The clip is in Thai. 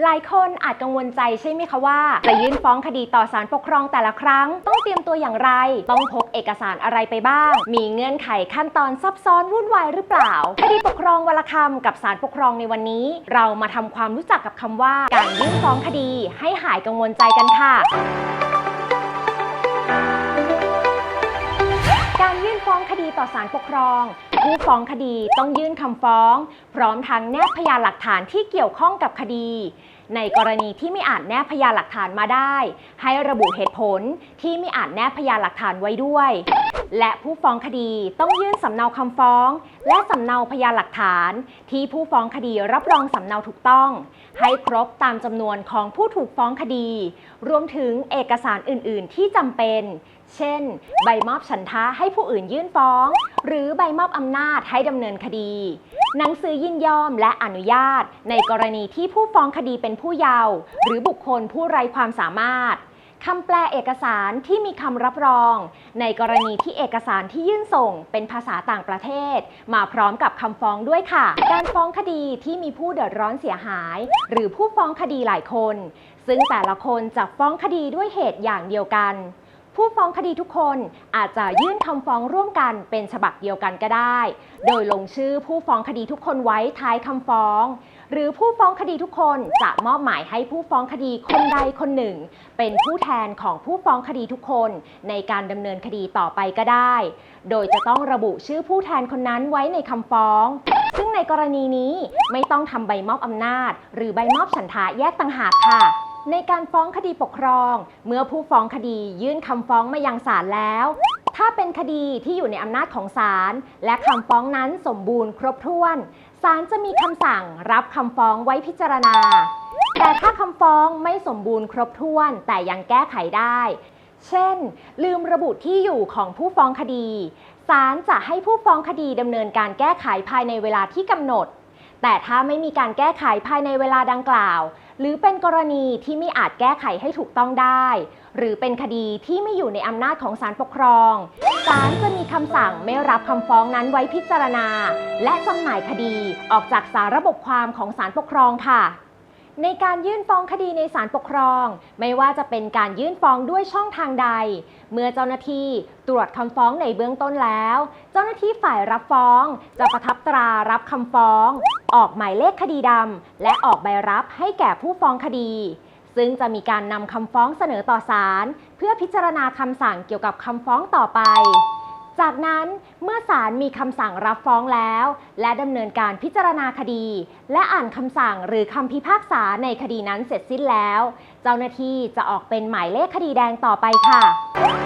หลายคนอาจกังวลใจใช่ไหมคะว่า จะยื่นฟ้องคดีต่อศาลปกครองแต่ละครั้ง ต้องเตรียมตัวอย่างไร ต้องพกเอกสารอะไรไปบ้าง มีเงื่อนไขขั้นตอนซับซ้อนวุ่นวายหรือเปล่า คดีปกครองวลคำกับศาลปกครองในวันนี้ เรามาทำความรู้จักกับคำว่า การยื่นฟ้องคดีให้หายกังวลใจกันค่ะการยื่นฟ้องคดีต่อศาลปกครอง ผู้ฟ้องคดีต้องยื่นคำฟ้อง พร้อมทั้งแนบพยานหลักฐานที่เกี่ยวข้องกับคดี ในกรณีที่ไม่อาจแนบพยานหลักฐานมาได้ ให้ระบุเหตุผลที่ไม่อาจแนบพยานหลักฐานไว้ด้วย และผู้ฟ้องคดีต้องยื่นสำเนาคำฟ้อง และสำเนาพยานหลักฐาน ที่ผู้ฟ้องคดีรับรองสำเนาถูกต้อง ให้ครบตามจำนวนของผู้ถูกฟ้องคดี รวมถึงเอกสารอื่น ๆ ที่จำเป็น เช่น ใบมอบฉันทะให้ผู้อื่นยื่นฟ้อง หรือใบมอบอำนาจให้ดำเนินคดี หนังสือยินยอมและอนุญาต ในกรณีที่ผู้ฟ้องคดีเป็นผู้เยาว์หรือบุคคลผู้ไร้ความสามารถคำแปลเอกสารที่มีคำรับรอง ในกรณีที่เอกสารที่ยื่นส่งเป็นภาษาต่างประเทศ มาพร้อมกับคำฟ้องด้วยค่ะ การฟ้องคดีที่มีผู้เดือดร้อนเสียหาย หรือผู้ฟ้องคดีหลายคน ซึ่งแต่ละคนจะฟ้องคดีด้วยเหตุอย่างเดียวกัน ผู้ฟ้องคดีทุกคนอาจจะยื่นคำฟ้องร่วมกันเป็นฉบับเดียวกันก็ได้ โดยลงชื่อผู้ฟ้องคดีทุกคนไว้ท้ายคำฟ้อง หรือผู้ฟ้องคดีทุกคนจะมอบหมายให้ผู้ฟ้องคดีคนใดคนหนึ่ง เป็นผู้แทนของผู้ฟ้องคดีทุกคนในการดำเนินคดีต่อไปก็ได้ โดยจะต้องระบุชื่อผู้แทนคนนั้นไว้ในคำฟ้อง ซึ่งในกรณีนี้ไม่ต้องทำใบมอบอำนาจ หรือใบมอบฉันทะแยกต่างหากค่ะ ในการฟ้องคดีปกครอง เมื่อผู้ฟ้องคดียื่นคำฟ้องมายังศาลแล้ว ถ้าเป็นคดีที่อยู่ในอำนาจของศาลและคำฟ้องนั้นสมบูรณ์ครบถ้วนศาลจะมีคำสั่งรับคำฟ้องไว้พิจารณา แต่ถ้าคำฟ้องไม่สมบูรณ์ครบถ้วนแต่ยังแก้ไขได้ เช่น ลืมระบุที่อยู่ของผู้ฟ้องคดีศาลจะให้ผู้ฟ้องคดีดำเนินการแก้ไขภายในเวลาที่กำหนด แต่ถ้าไม่มีการแก้ไขภายในเวลาดังกล่าว หรือเป็นกรณีที่ไม่อาจแก้ไขให้ถูกต้องได้ หรือเป็นคดีที่ไม่อยู่ในอำนาจของศาลปกครอง ศาลจะมีคำสั่งไม่รับคำฟ้องนั้นไว้พิจารณา และจำหน่ายคดีออกจากสาระบบความของศาลปกครองค่ะ ในการยื่นฟ้องคดีในศาลปกครอง ไม่ว่าจะเป็นการยื่นฟ้องด้วยช่องทางใด เมื่อเจ้าหน้าที่ตรวจคำฟ้องในเบื้องต้นแล้ว เจ้าหน้าที่ฝ่ายรับฟ้อง จะประทับตรารับคำฟ้อง ออกหมายเลขคดีดำและออกใบรับให้แก่ผู้ฟ้องคดี ซึ่งจะมีการนำคำฟ้องเสนอต่อศาลเพื่อพิจารณาคำสั่งเกี่ยวกับคำฟ้องต่อไป จากนั้นเมื่อศาลมีคำสั่งรับฟ้องแล้ว และดำเนินการพิจารณาคดี และอ่านคำสั่งหรือคำพิพากษาในคดีนั้นเสร็จสิ้นแล้ว เจ้าหน้าที่จะออกเป็นหมายเลขคดีแดงต่อไปค่ะ